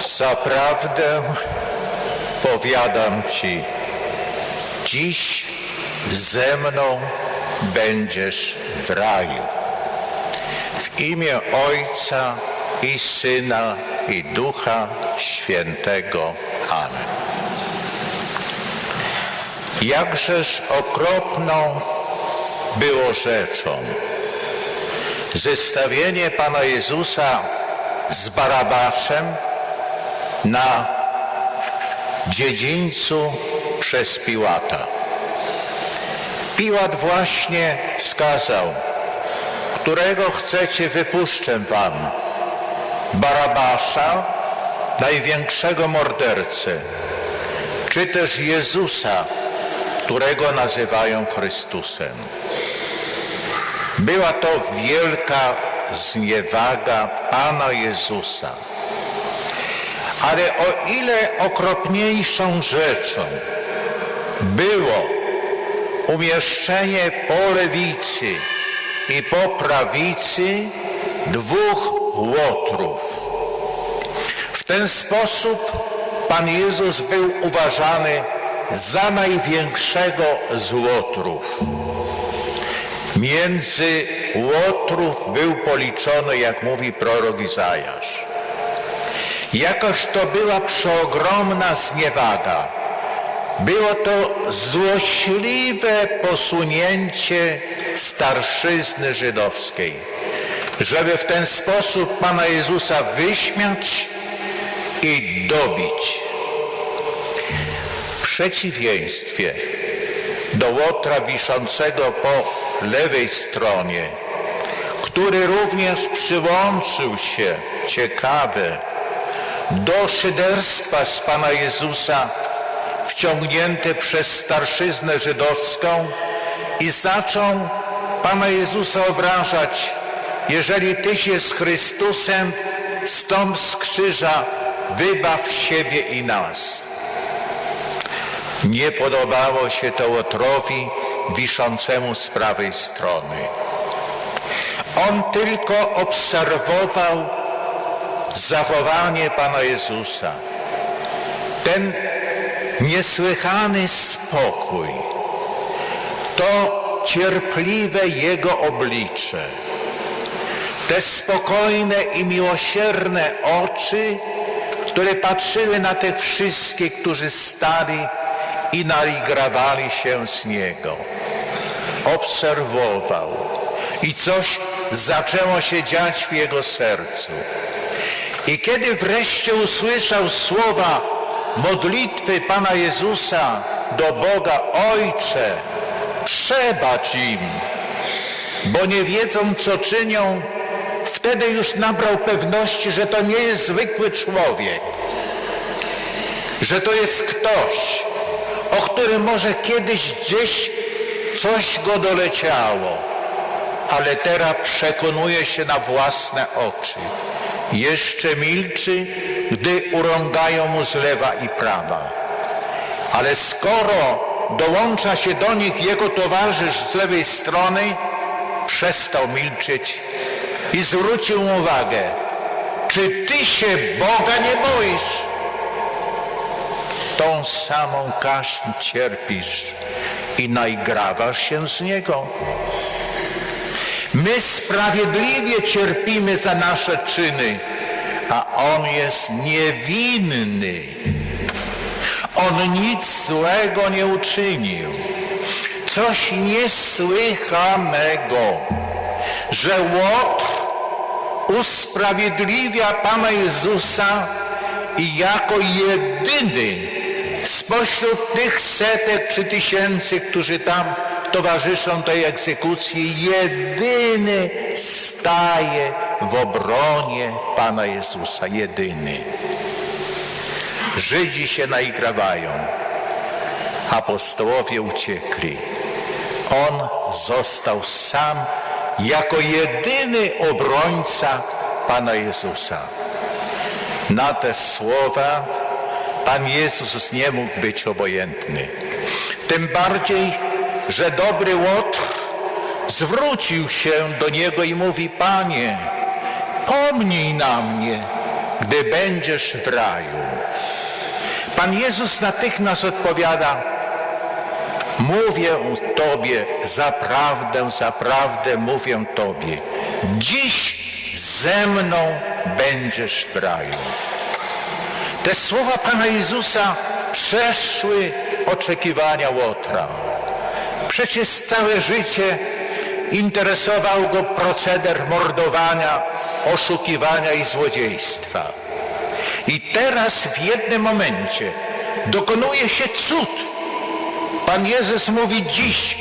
Zaprawdę powiadam ci, dziś ze mną będziesz w raju. W imię Ojca i Syna i Ducha Świętego. Amen. Jakżeż okropną było rzeczą zestawienie Pana Jezusa z Barabaszem na dziedzińcu przez Piłata. Piłat właśnie wskazał, którego chcecie wypuszczę wam. Barabasza, największego mordercę, czy też Jezusa, którego nazywają Chrystusem. Była to wielka zniewaga Pana Jezusa. Ale o ile okropniejszą rzeczą było umieszczenie po lewicy i po prawicy dwóch łotrów. W ten sposób Pan Jezus był uważany za największego z łotrów. Między łotrów był policzony, jak mówi prorok Izajasz. Jakoż to była przeogromna zniewaga. Było to złośliwe posunięcie starszyzny żydowskiej, żeby w ten sposób Pana Jezusa wyśmiać i dobić. W przeciwieństwie do łotra wiszącego po lewej stronie, który również przyłączył się, ciekawe, do szyderstwa z Pana Jezusa, wciągnięty przez starszyznę żydowską i zaczął Pana Jezusa obrażać, jeżeli Tyś jest Chrystusem, stąd z krzyża wybaw siebie i nas. Nie podobało się to Łotrowi wiszącemu z prawej strony. On tylko obserwował zachowanie Pana Jezusa. Ten niesłychany spokój, to cierpliwe Jego oblicze, te spokojne i miłosierne oczy, które patrzyły na tych wszystkich, którzy stali i naigrawali się z Niego. Obserwował i coś zaczęło się dziać w Jego sercu. I kiedy wreszcie usłyszał słowa modlitwy Pana Jezusa do Boga, Ojcze, przebacz im, bo nie wiedzą, co czynią, wtedy już nabrał pewności, że to nie jest zwykły człowiek, że to jest ktoś, o którym może kiedyś gdzieś coś go doleciało, ale teraz przekonuje się na własne oczy. Jeszcze milczy, gdy urągają mu z lewa i prawa. Ale skoro dołącza się do nich jego towarzysz z lewej strony, przestał milczeć i zwrócił uwagę, czy ty się Boga nie boisz? Tą samą kaśń cierpisz i naigrawasz się z Niego. My sprawiedliwie cierpimy za nasze czyny, a On jest niewinny. On nic złego nie uczynił. Coś niesłychanego, że Łotr usprawiedliwia Pana Jezusa i jako jedyny spośród tych setek czy tysięcy, którzy tam towarzyszą tej egzekucji, jedyny staje w obronie Pana Jezusa, jedyny. Żydzi się naigrawają, apostołowie uciekli. On został sam jako jedyny obrońca Pana Jezusa. Na te słowa Pan Jezus nie mógł być obojętny. Tym bardziej, że dobry Łotr zwrócił się do Niego i mówi, Panie, pomnij na mnie, gdy będziesz w raju. Pan Jezus natychmiast odpowiada, mówię Tobie, zaprawdę, zaprawdę mówię Tobie, dziś ze mną będziesz w raju. Te słowa Pana Jezusa przeszły oczekiwania Łotra. Przecież całe życie interesował go proceder mordowania, oszukiwania i złodziejstwa. I teraz w jednym momencie dokonuje się cud. Pan Jezus mówi, dziś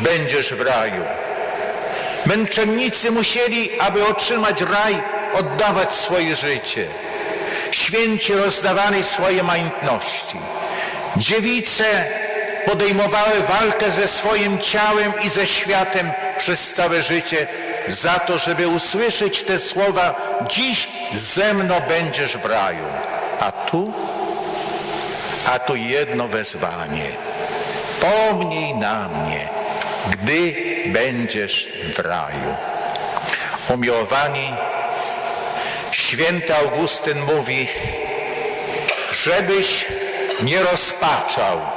będziesz w raju. Męczennicy musieli, aby otrzymać raj, oddawać swoje życie. Święci rozdawali swoje majątności. Dziewice podejmowały walkę ze swoim ciałem i ze światem przez całe życie za to, żeby usłyszeć te słowa dziś ze mną będziesz w raju. A tu? A tu jedno wezwanie. Pomnij na mnie, gdy będziesz w raju. Umiłowani, święty Augustyn mówi, żebyś nie rozpaczał.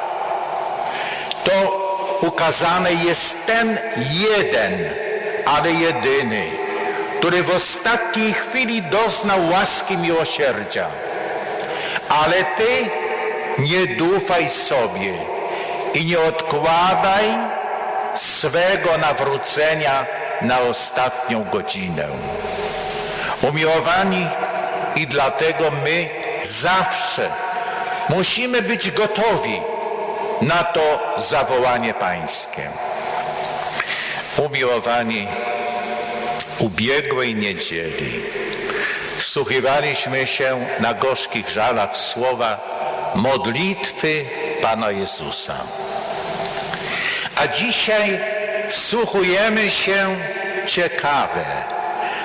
Ukazany jest ten jeden, ale jedyny, który w ostatniej chwili doznał łaski miłosierdzia. Ale ty nie dufaj sobie i nie odkładaj swego nawrócenia na ostatnią godzinę. Umiłowani i dlatego my zawsze musimy być gotowi na to zawołanie pańskie. Umiłowani ubiegłej niedzieli wsłuchiwaliśmy się na gorzkich żalach słowa modlitwy Pana Jezusa. A dzisiaj wsłuchujemy się ciekawe,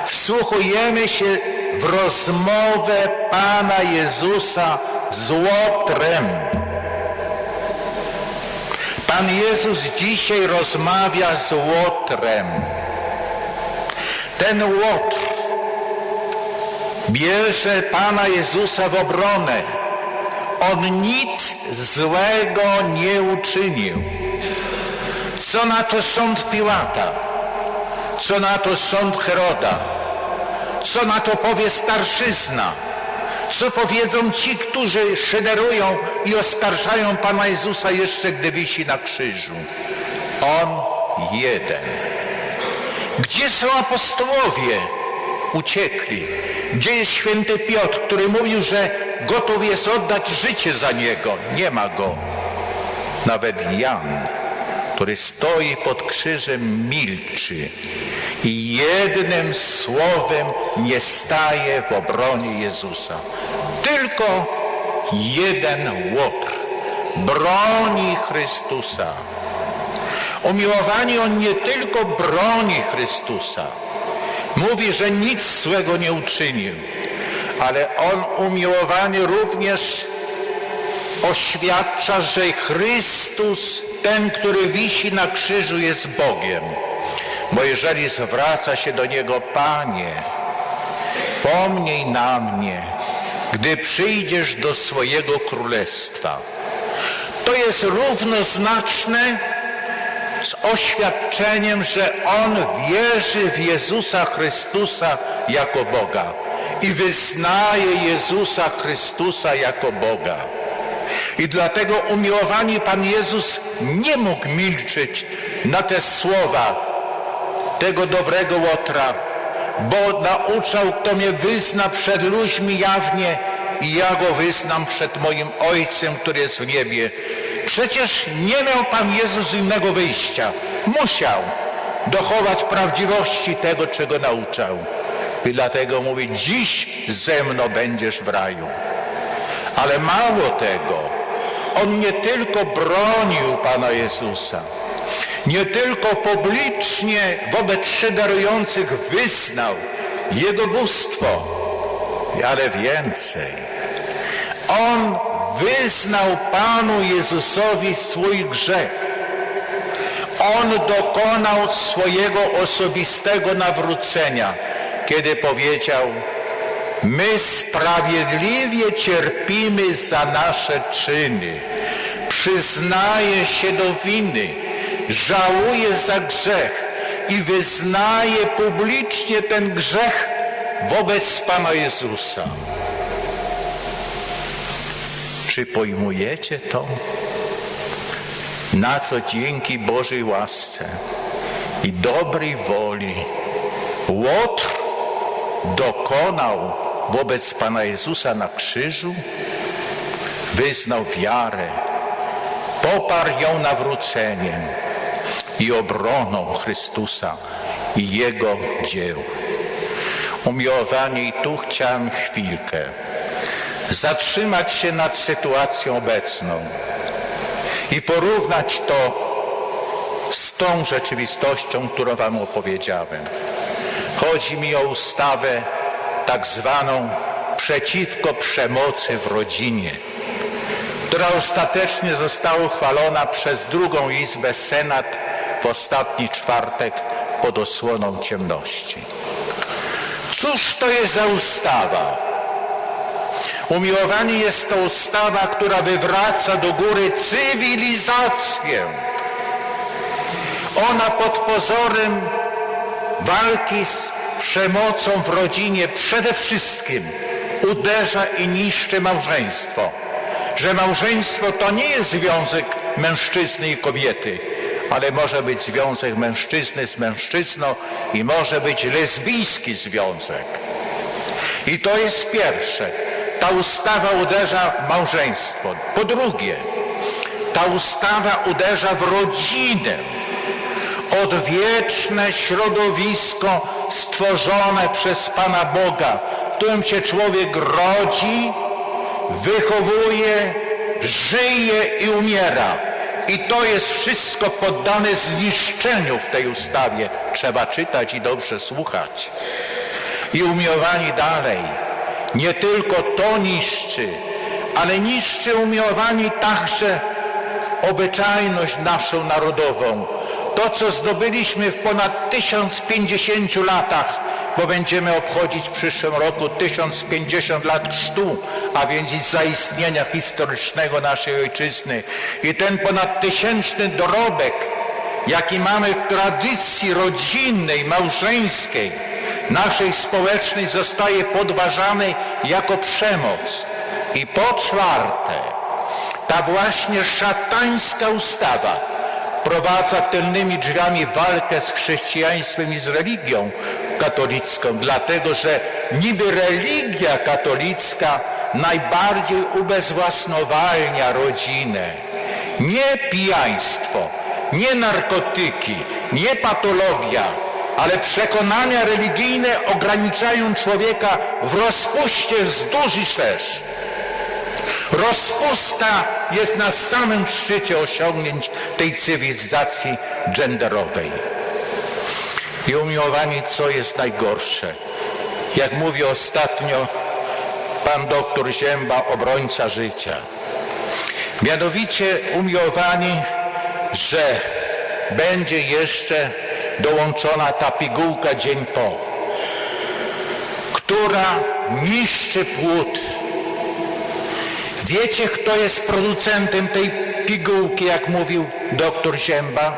wsłuchujemy się w rozmowę Pana Jezusa z Łotrem. Pan Jezus dzisiaj rozmawia z Łotrem. Ten Łotr bierze Pana Jezusa w obronę. On nic złego nie uczynił. Co na to sąd Piłata? Co na to sąd Heroda? Co na to powie starszyzna? Co powiedzą ci, którzy szyderują i oskarżają Pana Jezusa jeszcze, gdy wisi na krzyżu? On jeden. Gdzie są apostołowie? Uciekli. Gdzie jest święty Piotr, który mówił, że gotów jest oddać życie za Niego? Nie ma go. Nawet Jan, który stoi pod krzyżem, milczy i jednym słowem nie staje w obronie Jezusa. Tylko jeden łotr broni Chrystusa. Umiłowani on nie tylko broni Chrystusa, mówi, że nic złego nie uczynił, ale on umiłowany również oświadcza, że Chrystus, ten, który wisi na krzyżu, jest Bogiem. Bo jeżeli zwraca się do Niego, Panie, pomnij na mnie, gdy przyjdziesz do swojego królestwa. To jest równoznaczne z oświadczeniem, że on wierzy w Jezusa Chrystusa jako Boga i wyznaje Jezusa Chrystusa jako Boga. I dlatego umiłowani Pan Jezus nie mógł milczeć na te słowa tego dobrego Łotra, bo nauczał, kto mnie wyzna przed ludźmi jawnie i ja go wyznam przed moim Ojcem, który jest w niebie. Przecież nie miał Pan Jezus innego wyjścia. Musiał dochować prawdziwości tego, czego nauczał. I dlatego mówi, dziś ze mną będziesz w raju. Ale mało tego, on nie tylko bronił Pana Jezusa, nie tylko publicznie wobec szyderujących wyznał Jego bóstwo, ale więcej. On wyznał Panu Jezusowi swój grzech. On dokonał swojego osobistego nawrócenia, kiedy powiedział, My sprawiedliwie cierpimy za nasze czyny. Przyznaje się do winy, żałuje za grzech i wyznaje publicznie ten grzech wobec Pana Jezusa. Czy pojmujecie to? Na co dzięki Bożej łasce i dobrej woli Łotr dokonał wobec Pana Jezusa na krzyżu, wyznał wiarę, poparł ją nawróceniem i obroną Chrystusa i Jego dzieł. Umiłowani, tu chciałem chwilkę zatrzymać się nad sytuacją obecną i porównać to z tą rzeczywistością, którą Wam opowiedziałem. Chodzi mi o ustawę tak zwaną przeciwko przemocy w rodzinie, która ostatecznie została uchwalona przez drugą Izbę Senat w ostatni czwartek pod osłoną ciemności. Cóż to jest za ustawa? Umiłowani jest to ustawa, która wywraca do góry cywilizację. Ona pod pozorem walki z przemocą w rodzinie przede wszystkim uderza i niszczy małżeństwo. Że małżeństwo to nie jest związek mężczyzny i kobiety, ale może być związek mężczyzny z mężczyzną i może być lesbijski związek. I to jest pierwsze. Ta ustawa uderza w małżeństwo. Po drugie, ta ustawa uderza w rodzinę. Odwieczne środowisko stworzone przez Pana Boga, w którym się człowiek rodzi, wychowuje, żyje i umiera. I to jest wszystko poddane zniszczeniu w tej ustawie. Trzeba czytać i dobrze słuchać. I umiłowani dalej, nie tylko to niszczy, ale niszczy umiłowani także obyczajność naszą narodową. To, co zdobyliśmy w ponad 1050 latach, bo będziemy obchodzić w przyszłym roku 1050 lat chrztu, a więc i zaistnienia historycznego naszej ojczyzny. I ten ponad tysięczny dorobek, jaki mamy w tradycji rodzinnej, małżeńskiej, naszej społecznej zostaje podważany jako przemoc. I po czwarte, ta właśnie szatańska ustawa prowadza tylnymi drzwiami walkę z chrześcijaństwem i z religią katolicką, dlatego że niby religia katolicka najbardziej ubezwłasnowalnia rodzinę. Nie pijaństwo, nie narkotyki, nie patologia, ale przekonania religijne ograniczają człowieka w rozpuście wzdłuż i szerz. Rozpusta jest na samym szczycie osiągnięć tej cywilizacji genderowej. I umiłowani, co jest najgorsze? Jak mówi ostatnio pan doktor Zięba, obrońca życia. Mianowicie umiłowani, że będzie jeszcze dołączona ta pigułka dzień po, która niszczy płód. Wiecie, kto jest producentem tej pigułki, jak mówił doktor Zięba?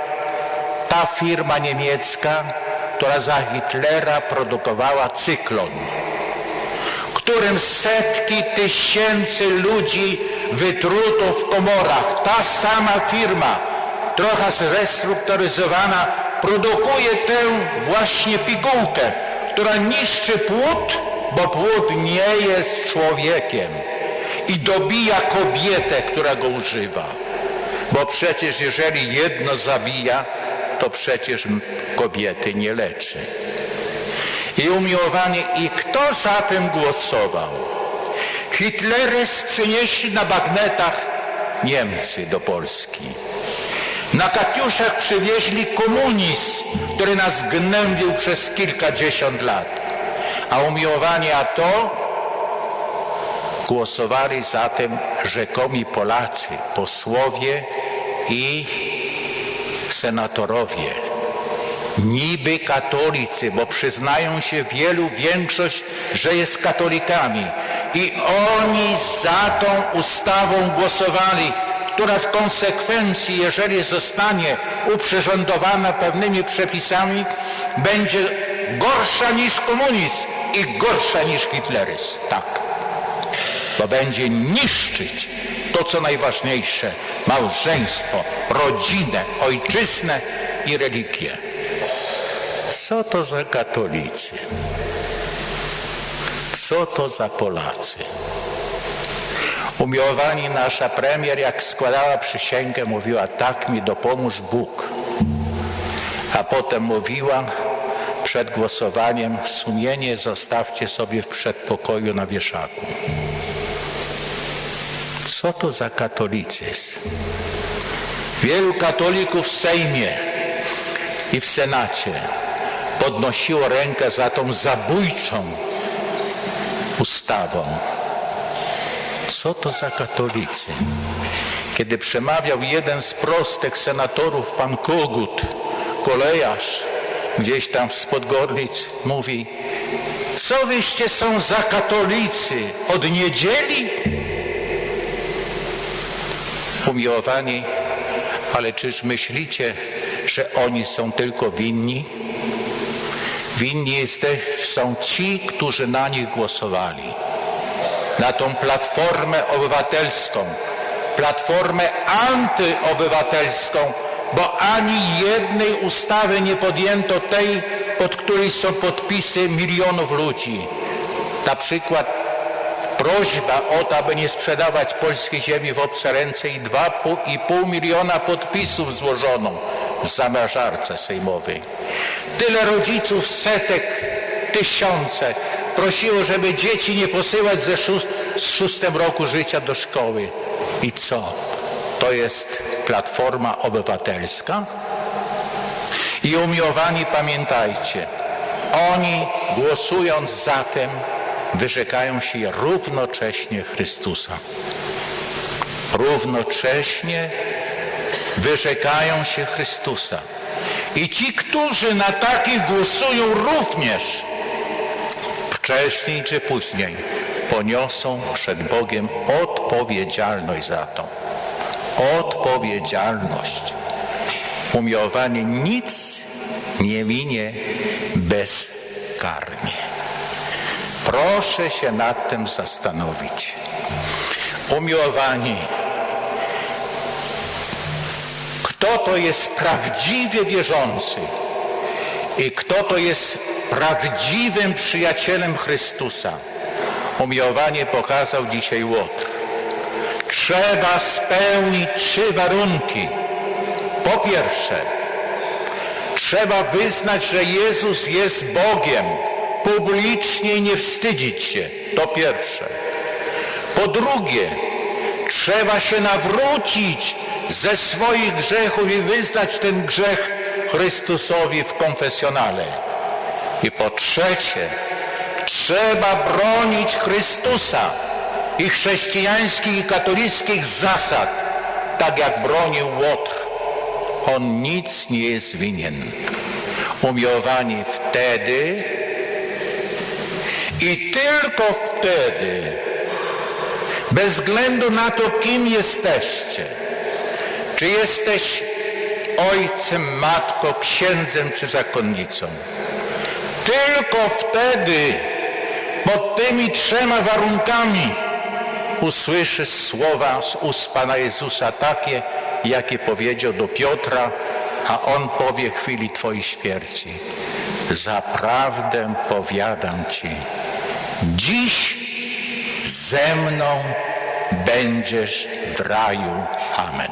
Ta firma niemiecka, która za Hitlera produkowała cyklon, którym setki tysięcy ludzi wytruto w komorach. Ta sama firma, trochę zrestrukturyzowana, produkuje tę właśnie pigułkę, która niszczy płód, bo płód nie jest człowiekiem i dobija kobietę, która go używa. Bo przecież jeżeli jedno zabija, to przecież kobiety nie leczy. I umiłowani, i kto za tym głosował? Hitlerys przynieśli na bagnetach Niemcy do Polski. Na Katiuszach przywieźli komunizm, który nas gnębił przez kilkadziesiąt lat. A umiłowani, a to głosowali za tym rzekomi Polacy, posłowie i senatorowie. niby katolicy, bo przyznają się wielu, większość, że jest katolikami. I oni za tą ustawą głosowali, która w konsekwencji, jeżeli zostanie uprzyrządowana pewnymi przepisami, będzie gorsza niż komunizm i gorsza niż hitleryzm. Tak. Bo będzie niszczyć to, co najważniejsze, małżeństwo, rodzinę, ojczyznę i religię. Co to za katolicy? Co to za Polacy? Umiłowani nasza premier, jak składała przysięgę, mówiła tak mi dopomóż Bóg. A potem mówiła przed głosowaniem sumienie zostawcie sobie w przedpokoju na wieszaku. Co to za katolicyzm? Wielu katolików w Sejmie i w Senacie podnosiło rękę za tą zabójczą ustawą. Co to za katolicy? Kiedy przemawiał jeden z prostych senatorów, pan Kogut, kolejarz, gdzieś tam z Podgorlic, mówi, co wyście są za katolicy od niedzieli? Umiłowani, ale czyż myślicie, że oni są tylko winni? Winni jesteś, są ci, którzy na nich głosowali. Na tą platformę obywatelską, platformę antyobywatelską, bo ani jednej ustawy nie podjęto tej, pod której są podpisy milionów ludzi. Na przykład prośba o to, aby nie sprzedawać polskiej ziemi w obce ręce i 2,5 miliona podpisów złożono w zamrażarce sejmowej. Tyle rodziców, setek, tysiące prosiło, żeby dzieci nie posyłać ze szóst, z szóstym roku życia do szkoły. I co? To jest Platforma Obywatelska? I umiłowani pamiętajcie, oni głosując za tym, wyrzekają się równocześnie Chrystusa. Równocześnie wyrzekają się Chrystusa. I ci, którzy na takich głosują również wcześniej czy później poniosą przed Bogiem odpowiedzialność za to. Odpowiedzialność. Umiłowanie nic nie minie bezkarnie. Proszę się nad tym zastanowić. Umiłowani, kto to jest prawdziwie wierzący i kto to jest prawdziwym przyjacielem Chrystusa. Umiłowanie pokazał dzisiaj Łotr. Trzeba spełnić trzy warunki. Po pierwsze, trzeba wyznać, że Jezus jest Bogiem, publicznie nie wstydzić się. To pierwsze. Po drugie, trzeba się nawrócić ze swoich grzechów i wyznać ten grzech Chrystusowi w konfesjonale. I po trzecie, trzeba bronić Chrystusa i chrześcijańskich i katolickich zasad, tak jak bronił Łotr. On nic nie jest winien. Umiłowani wtedy i tylko wtedy, bez względu na to, kim jesteście, czy jesteś ojcem, matką, księdzem czy zakonnicą, tylko wtedy pod tymi trzema warunkami usłyszysz słowa z ust Pana Jezusa takie, jakie powiedział do Piotra, a on powie chwili Twojej śmierci. Zaprawdę powiadam Ci, dziś ze mną będziesz w raju. Amen.